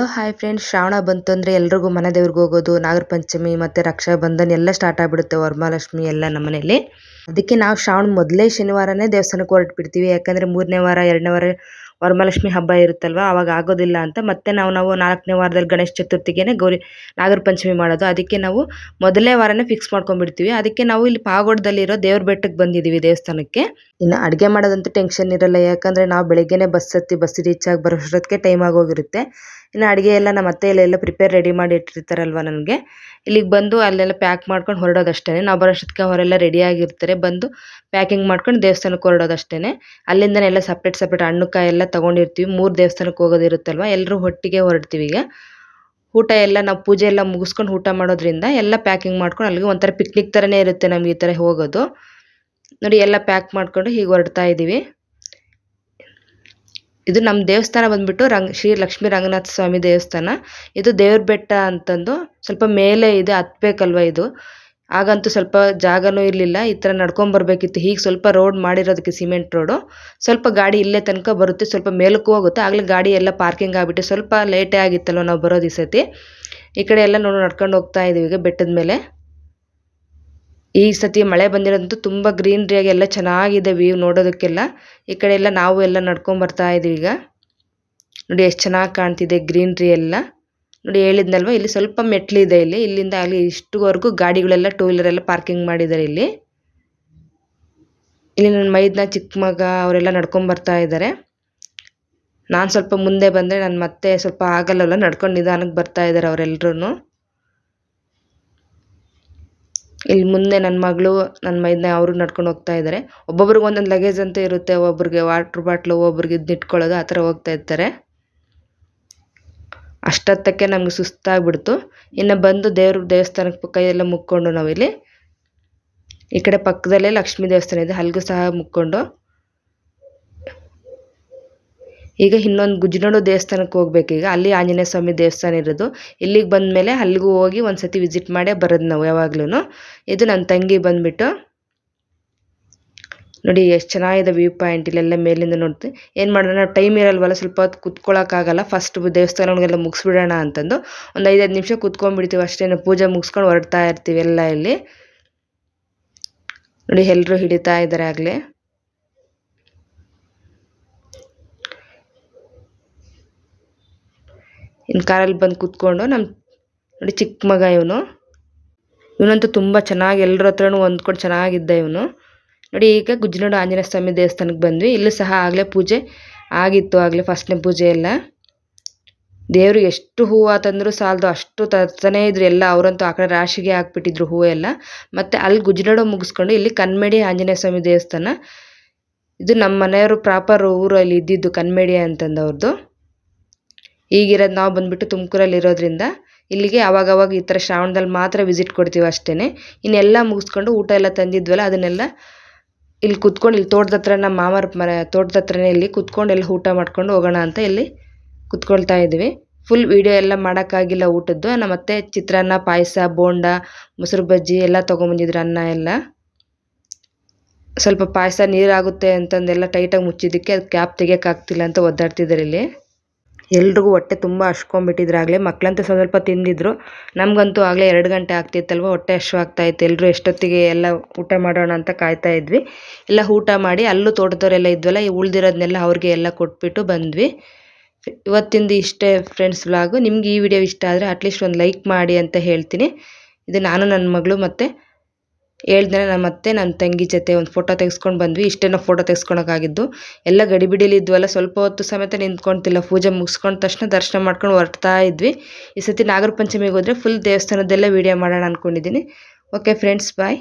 Hello, hi friends. Shravana ಬಂತು ಅಂದರೆ ಎಲ್ರಿಗೂ ಮನೆ ದೇವ್ರಿಗೆ ಹೋಗೋದು ನಾಗರ ಪಂಚಮಿ ಮತ್ತು ರಕ್ಷಾ ಬಂಧನ್ ಎಲ್ಲ ಸ್ಟಾರ್ಟ್ ಆಗಿಬಿಡುತ್ತೆ, ವರಮಹಾಲಕ್ಷ್ಮಿ ಎಲ್ಲ ನಮ್ಮ ಮನೇಲಿ ಅದಕ್ಕೆ ನಾವು ಶ್ರಾವಣ ಮೊದಲೇ ಶನಿವಾರನೇ ದೇವಸ್ಥಾನಕ್ಕೆ ಹೊರಟು ಬಿಡ್ತೀವಿ ಯಾಕಂದರೆ ಮೂರನೇ ವಾರ, ಎರಡನೇ ವಾರ ವರಮಹಾಲಕ್ಷ್ಮಿ ಹಬ್ಬ ಇರುತ್ತಲ್ವ? ಅವಾಗ ಆಗೋದಿಲ್ಲ ಅಂತ ಮತ್ತೆ ನಾವು ನಾವು ನಾಲ್ಕನೇ ವಾರದಲ್ಲಿ ಗಣೇಶ ಚತುರ್ಥಿಗೆ ಗೌರಿ, ನಾಗರ ಪಂಚಮಿ ಮಾಡೋದು. ಅದಕ್ಕೆ ನಾವು ಮೊದಲನೇ ವಾರನೇ ಫಿಕ್ಸ್ ಮಾಡ್ಕೊಂಡ್ಬಿಡ್ತೀವಿ. ಅದಕ್ಕೆ ನಾವು ಇಲ್ಲಿ ಪಾಗೋಡದಲ್ಲಿರೋ ದೇವ್ರ ಬೆಟ್ಟಕ್ಕೆ ಬಂದಿದ್ದೀವಿ ದೇವಸ್ಥಾನಕ್ಕೆ. ಇನ್ನು ಅಡುಗೆ ಮಾಡೋದಂತೂ ಟೆನ್ಷನ್ ಇರಲ್ಲ. ಯಾಕಂದರೆ ನಾವು ಬೆಳಗ್ಗೆನೇ ಬಸ್ ಹತ್ತಿ, ಬಸ್ ರೀಚ್ ಆಗಿ ಬರೋಷ್ಟೊತ್ತಿಗೆ ಟೈಮ್ ಆಗೋಗಿರುತ್ತೆ. ಇನ್ನು ಅಡುಗೆ ಎಲ್ಲ ನಮ್ಮ ಅತ್ತೆ ಎಲ್ಲ ಪ್ರಿಪೇರ್ ರೆಡಿ ಮಾಡಿ ಇಟ್ಟಿರ್ತಾರಲ್ವ ನನಗೆ ಇಲ್ಲಿಗೆ ಬಂದು ಅಲ್ಲೆಲ್ಲ ಪ್ಯಾಕ್ ಮಾಡ್ಕೊಂಡು ಹೊರಡೋದಷ್ಟೇ ನಾವು ಬರೋಷ್ಟೊತ್ತಿಗೆ ಅವರೆಲ್ಲ ರೆಡಿಯಾಗಿರ್ತಾರೆ ಬಂದು ಪ್ಯಾಕಿಂಗ್ ಮಾಡ್ಕೊಂಡು ದೇವಸ್ಥಾನಕ್ಕೆ ಹೊರಡೋದಷ್ಟೇ ಅಲ್ಲಿಂದನೇ ಎಲ್ಲ ಸಪ್ರೇಟ್ ಸಪ್ರೇಟ್ ಹಣ್ಣು ಕಾಯಿ ಎಲ್ಲ ತೊಗೊಂಡಿರ್ತೀವಿ. ಮೂರು ದೇವಸ್ಥಾನಕ್ಕೆ ಹೋಗೋದಿರುತ್ತಲ್ವ? ಎಲ್ಲರೂ ಒಟ್ಟಿಗೆ ಹೊರಡ್ತೀವಿ ಈಗ. ಊಟ ಎಲ್ಲ ನಾವು ಪೂಜೆ ಎಲ್ಲ ಮುಗಿಸ್ಕೊಂಡು ಊಟ ಮಾಡೋದ್ರಿಂದ ಎಲ್ಲ ಪ್ಯಾಕಿಂಗ್ ಮಾಡ್ಕೊಂಡು ಅಲ್ಲಿಗೆ ಒಂಥರ ಪಿಕ್ನಿಕ್ ಥರನೇ ಇರುತ್ತೆ ನಮ್ಗೆ ಈ ಥರ ಹೋಗೋದು. ನೋಡಿ ಎಲ್ಲ ಪ್ಯಾಕ್ ಮಾಡಿಕೊಂಡು ಹೀಗೆ ಹೊರಡ್ತಾ ಇದ್ದೀವಿ ಇದು ನಮ್ಮ ದೇವಸ್ಥಾನ ಬಂದ್ಬಿಟ್ಟು ರಂಗ್, ಶ್ರೀ ಲಕ್ಷ್ಮೀ ರಂಗನಾಥ ಸ್ವಾಮಿ ದೇವಸ್ಥಾನ. ಇದು ದೇವ್ರ ಬೆಟ್ಟ ಅಂತಂದು ಸ್ವಲ್ಪ ಮೇಲೆ ಇದೆ, ಹತ್ಬೇಕಲ್ವ ಇದು? ಆಗಂತೂ ಸ್ವಲ್ಪ ಜಾಗನೂ ಇರಲಿಲ್ಲ, ಈ ಥರ ನಡ್ಕೊಂಬರ್ಬೇಕಿತ್ತು ಹೀಗೆ ಸ್ವಲ್ಪ ರೋಡ್ ಮಾಡಿರೋದಕ್ಕೆ ಸಿಮೆಂಟ್ ರೋಡು ಸ್ವಲ್ಪ ಗಾಡಿ ಇಲ್ಲೇ ತನಕ ಬರುತ್ತೆ, ಸ್ವಲ್ಪ ಮೇಲಕ್ಕೂ ಹೋಗುತ್ತೆ. ಆಗಲೇ ಗಾಡಿ ಎಲ್ಲ ಪಾರ್ಕಿಂಗ್ ಆಗಿಬಿಟ್ಟು ಸ್ವಲ್ಪ ಲೇಟೇ ಆಗಿತ್ತಲ್ವ ನಾವು ಬರೋದು ಈ ಸತಿ ಈ ಕಡೆ ಎಲ್ಲ ನೋಡಿ ನಡ್ಕೊಂಡು ಹೋಗ್ತಾ ಇದ್ದೀವಿ ಈಗ ಬೆಟ್ಟದ ಮೇಲೆ. ಈ ಸತಿ ಮಳೆ ಬಂದಿರೋದಂತೂ ತುಂಬ ಗ್ರೀನ್ರಿಯಾಗಿ ಎಲ್ಲ ಚೆನ್ನಾಗಿದೆ ವ್ಯೂ ನೋಡೋದಕ್ಕೆಲ್ಲ. ಈ ಕಡೆ ಎಲ್ಲ ನಾವು ಎಲ್ಲ ನಡ್ಕೊಂಡು ಬರ್ತಾ ಇದ್ದೀವಿ ಈಗ. ನೋಡಿ, ಎಷ್ಟು ಚೆನ್ನಾಗಿ ಕಾಣ್ತಿದೆ ಗ್ರೀನ್ರಿ ಎಲ್ಲ. ನೋಡಿ ಹೇಳಿದ್ನಲ್ವ, ಇಲ್ಲಿ ಸ್ವಲ್ಪ ಮೆಟ್ಲಿದೆ ಇಲ್ಲಿ. ಇಲ್ಲಿಂದ ಅಲ್ಲಿ ಇಷ್ಟುವರೆಗೂ ಗಾಡಿಗಳೆಲ್ಲ ಟೂ ವೀಲರ್ ಎಲ್ಲ ಪಾರ್ಕಿಂಗ್ ಮಾಡಿದ್ದಾರೆ ಇಲ್ಲಿ. ಇಲ್ಲಿ ನನ್ನ ಮೈದ್ನ ಚಿಕ್ಕ ಮಗ ಅವರೆಲ್ಲ ನಡ್ಕೊಂಡು ಬರ್ತಾ ಇದ್ದಾರೆ. ನಾನು ಸ್ವಲ್ಪ ಮುಂದೆ ಬಂದರೆ ನನ್ನ ಮತ್ತೆ ಸ್ವಲ್ಪ ಆಗಲ್ಲಲ್ಲ ನಡ್ಕೊಂಡು ನಿಧಾನಕ್ಕೆ ಬರ್ತಾ ಇದ್ದಾರೆ ಅವರೆಲ್ಲರೂ ಇಲ್ಲಿ ಮುಂದೆ ನನ್ನ ಮಗಳು ನನ್ನ ಮೈದ್ನ ಅವರು ನಡ್ಕೊಂಡು ಹೋಗ್ತಾ ಇದ್ದಾರೆ. ಒಬ್ಬೊಬ್ರಿಗೆ ಒಂದೊಂದು ಲಗೇಜ್ ಅಂತ ಇರುತ್ತೆ ಒಬ್ಬರಿಗೆ ವಾಟ್ರ್ ಬಾಟ್ಲು ಒಬ್ರಿಗೆ ಇದನ್ನ ಇಟ್ಕೊಳ್ಳೋದು, ಆ ಥರ ಹೋಗ್ತಾ ಇರ್ತಾರೆ. ಅಷ್ಟೊತ್ತಕ್ಕೆ ನಮ್ಗೆ ಸುಸ್ತಾಗ್ಬಿಡ್ತು. ಇನ್ನು ಬಂದು ದೇವ್ರ, ದೇವಸ್ಥಾನಕ್ಕೆ ಕೈಯೆಲ್ಲ ಮುಕ್ಕೊಂಡು ನಾವಿಲ್ಲಿ. ಈ ಕಡೆ ಪಕ್ಕದಲ್ಲೇ ಲಕ್ಷ್ಮೀ ದೇವಸ್ಥಾನ ಇದೆ ಅಲ್ಲಿಗೂ ಸಹ ಮುಕ್ಕೊಂಡು. ಈಗ ಇನ್ನೊಂದು ಗುಜ್ನೋಡು ದೇವಸ್ಥಾನಕ್ಕೆ ಹೋಗ್ಬೇಕು ಈಗ. ಅಲ್ಲಿ ಆಂಜನೇಯ ಸ್ವಾಮಿ ದೇವಸ್ಥಾನ ಇರೋದು. ಇಲ್ಲಿಗೆ ಬಂದಮೇಲೆ ಅಲ್ಲಿಗೂ ಹೋಗಿ ಒಂದು ಸತಿ ವಿಸಿಟ್ ಮಾಡೇ ಬರೋದು ನಾವು ಯಾವಾಗ್ಲೂ ಇದು ನನ್ನ ತಂಗಿ ಬಂದುಬಿಟ್ಟು. ನೋಡಿ, ಎಷ್ಟು ಚೆನ್ನಾಗಿದೆ ವ್ಯೂ ಪಾಯಿಂಟ್ ಇಲ್ಲೆಲ್ಲ ಮೇಲಿಂದ ನೋಡ್ತೀವಿ ಏನು ಮಾಡೋಣ ಟೈಮ್ ಇರಲ್ವಲ್ಲ, ಸ್ವಲ್ಪ ಹೊತ್ತು ಕುತ್ಕೊಳ್ಳೋಕ್ಕಾಗಲ್ಲ ಫಸ್ಟ್ ದೇವಸ್ಥಾನಗಳಿಗೆಲ್ಲ ಮುಗಿಸ್ಬಿಡೋಣ ಅಂತಂದು. ಒಂದು ಐದೈದು ನಿಮಿಷ ಕುತ್ಕೊಂಡ್ಬಿಡ್ತೀವಿ ಅಷ್ಟೇ ಪೂಜೆ ಮುಗಿಸ್ಕೊಂಡು ಹೊರಡ್ತಾ ಇರ್ತೀವಿ ಎಲ್ಲ ಇಲ್ಲಿ. ನೋಡಿ ಎಲ್ಲರೂ ಹಿಡಿತಾ ಇದ್ದಾರೆ ಆಗಲೇ. ಇನ್ನು ಕಾರಲ್ಲಿ ಬಂದು ಕುತ್ಕೊಂಡು ನಮ್ಮ ನೋಡಿ ಚಿಕ್ಕ ಮಗ ಇವನು. ಇವನಂತೂ ತುಂಬ ಚೆನ್ನಾಗಿ ಎಲ್ಲರ ಹತ್ರನೂ ಹೊಂದ್ಕೊಂಡು ಚೆನ್ನಾಗಿದ್ದ ಇವನು. ನೋಡಿ, ಈಗ ಗುಜ್ಜನೋಡು ಆಂಜನೇಯ ಸ್ವಾಮಿ ದೇವಸ್ಥಾನಕ್ಕೆ ಬಂದ್ವಿ. ಇಲ್ಲೂ ಸಹ ಆಗಲೇ ಪೂಜೆ ಆಗಿತ್ತು, ಆಗಲೇ ಫಸ್ಟ್ನೇ ಪೂಜೆ ಎಲ್ಲ. ದೇವರು ಎಷ್ಟು ಹೂವು ತಂದರೂ ಸಾಲದು ಅಷ್ಟು ತರ್ತಾನೇ ಇದ್ರು. ಎಲ್ಲ ಅವರಂತೂ ಆ ಕಡೆ ರಾಶಿಗೆ ಹಾಕ್ಬಿಟ್ಟಿದ್ರು ಹೂವು ಎಲ್ಲ. ಮತ್ತು ಅಲ್ಲಿ ಗುಜ್ಜನೋಡು ಮುಗಿಸ್ಕೊಂಡು ಇಲ್ಲಿ ಕನ್ಮೇಡಿ ಆಂಜನೇಯ ಸ್ವಾಮಿ ದೇವಸ್ಥಾನ. ಇದು ನಮ್ಮ ಮನೆಯವರು ಪ್ರಾಪರ್ ಊರಲ್ಲಿ ಇದ್ದಿದ್ದು ಕನ್ಮೇಡಿ ಅಂತಂದವ್ರದ್ದು ಈಗಿರೋದು ನಾವು ಬಂದುಬಿಟ್ಟು ತುಮಕೂರಲ್ಲಿ ಇರೋದ್ರಿಂದ ಇಲ್ಲಿಗೆ ಅವಾಗವಾಗ ಈ ಥರ ಶ್ರಾವಣದಲ್ಲಿ ಮಾತ್ರ ವಿಸಿಟ್ ಕೊಡ್ತೀವಿ ಅಷ್ಟೇ ಇನ್ನೆಲ್ಲ ಮುಗಿಸ್ಕೊಂಡು ಊಟ ಎಲ್ಲ ತಂದಿದ್ವಲ್ಲ, ಅದನ್ನೆಲ್ಲ ಇಲ್ಲಿ ಕುತ್ಕೊಂಡು, ಇಲ್ಲಿ ತೋಟದ ಹತ್ರ, ನಮ್ಮ ಮಾಮರ ಮನೆ ತೋಟದ ಹತ್ರನೇ ಇಲ್ಲಿ ಕುತ್ಕೊಂಡು, ಎಲ್ಲ ಊಟ ಮಾಡ್ಕೊಂಡು ಹೋಗೋಣ ಅಂತ ಇಲ್ಲಿ ಕುತ್ಕೊಳ್ತಾ ಇದ್ವಿ. ಫುಲ್ ವೀಡಿಯೋ ಎಲ್ಲ ಮಾಡೋಕ್ಕಾಗಿಲ್ಲ ಊಟದ್ದು. ನಮ್ಮ ಅತ್ತೆ ಚಿತ್ರಾನ್ನ, ಪಾಯಸ, ಬೋಂಡ, ಮೊಸರು ಬಜ್ಜಿ ಎಲ್ಲ ತೊಗೊಂಬಂದಿದ್ರು ಅನ್ನ ಎಲ್ಲ. ಸ್ವಲ್ಪ ಪಾಯಸ ನೀರಾಗುತ್ತೆ ಅಂತಂದೆಲ್ಲ ಟೈಟಾಗಿ ಮುಚ್ಚಿದ್ದಕ್ಕೆ ಅದು ಕ್ಯಾಪ್ ತೆಗಿಯೋಕ್ಕಾಗ್ತಿಲ್ಲ ಅಂತ ಒದ್ದಾಡ್ತಿದ್ದಾರೆ ಇಲ್ಲಿ. ಎಲ್ರಿಗೂ ಹೊಟ್ಟೆ ತುಂಬ ಹಶ್ಕೊಂಬಿಟ್ಟಿದ್ರು ಆಗಲೇ. ಮಕ್ಕಳಂತೂ ಸ್ವಲ್ಪ ತಿಂದಿದ್ರು. ನಮಗಂತೂ ಆಗಲೇ ಎರಡು ಗಂಟೆ ಆಗ್ತಿತ್ತಲ್ವ? ಹೊಟ್ಟೆ ಹಶ್ವಾಗ್ತಾಯಿತ್ತು ಎಲ್ಲರೂ ಎಷ್ಟೊತ್ತಿಗೆ ಎಲ್ಲ ಊಟ ಮಾಡೋಣ ಅಂತ ಕಾಯ್ತಾ ಇದ್ವಿ. ಎಲ್ಲ ಊಟ ಮಾಡಿ ಅಲ್ಲೂ ತೋಟದವರೆಲ್ಲ ಇದ್ವಲ್ಲ, ಈ ಉಳಿದಿರೋದನ್ನೆಲ್ಲ ಅವ್ರಿಗೆ ಎಲ್ಲ ಕೊಟ್ಬಿಟ್ಟು ಬಂದ್ವಿ. ಇವತ್ತಿಂದ ಇಷ್ಟೇ ಫ್ರೆಂಡ್ಸ್ ವ್ಲಾಗು. ನಿಮ್ಗೆ ಈ ವಿಡಿಯೋ ಇಷ್ಟ ಆದರೆ ಅಟ್ಲೀಸ್ಟ್ ಒಂದು ಲೈಕ್ ಮಾಡಿ ಅಂತ ಹೇಳ್ತೀನಿ. ಇದು ನಾನು ನನ್ನ ಮಗಳು ಮತ್ತು ಹೇಳ್ದೆ ನಮ್ಮ ಅತ್ತೆ, ನನ್ನ ತಂಗಿ ಜೊತೆ ಒಂದು ಫೋಟೋ ತೆಗೆಸ್ಕೊಂಡು ಬಂದ್ವಿ. ಇಷ್ಟೇ ನಾವು ಫೋಟೋ ತೆಗೆಸ್ಕೊಳಕ್ಕಾಗಿದ್ದು. ಎಲ್ಲ ಗಡಿಬಿಡಿಲಿ ಇದ್ವಲ್ಲ, ಸ್ವಲ್ಪ ಹೊತ್ತು ಸಮೇತ ನಿಂತ್ಕೊಳ್ತಿಲ್ಲ ಪೂಜೆ ಮುಗಿಸ್ಕೊಂಡ ತಕ್ಷಣ ದರ್ಶನ ಮಾಡ್ಕೊಂಡು ಹೊರಡ್ತಾ ಇದ್ವಿ. ಈ ಸತಿ ನಾಗರ ಪಂಚಮಿಗೆ ಹೋದರೆ ಫುಲ್ ದೇವಸ್ಥಾನದ್ದೆಲ್ಲ ವೀಡಿಯೋ ಮಾಡೋಣ ಅಂದ್ಕೊಂಡಿದ್ದೀನಿ ಓಕೆ ಫ್ರೆಂಡ್ಸ್ ಬಾಯ್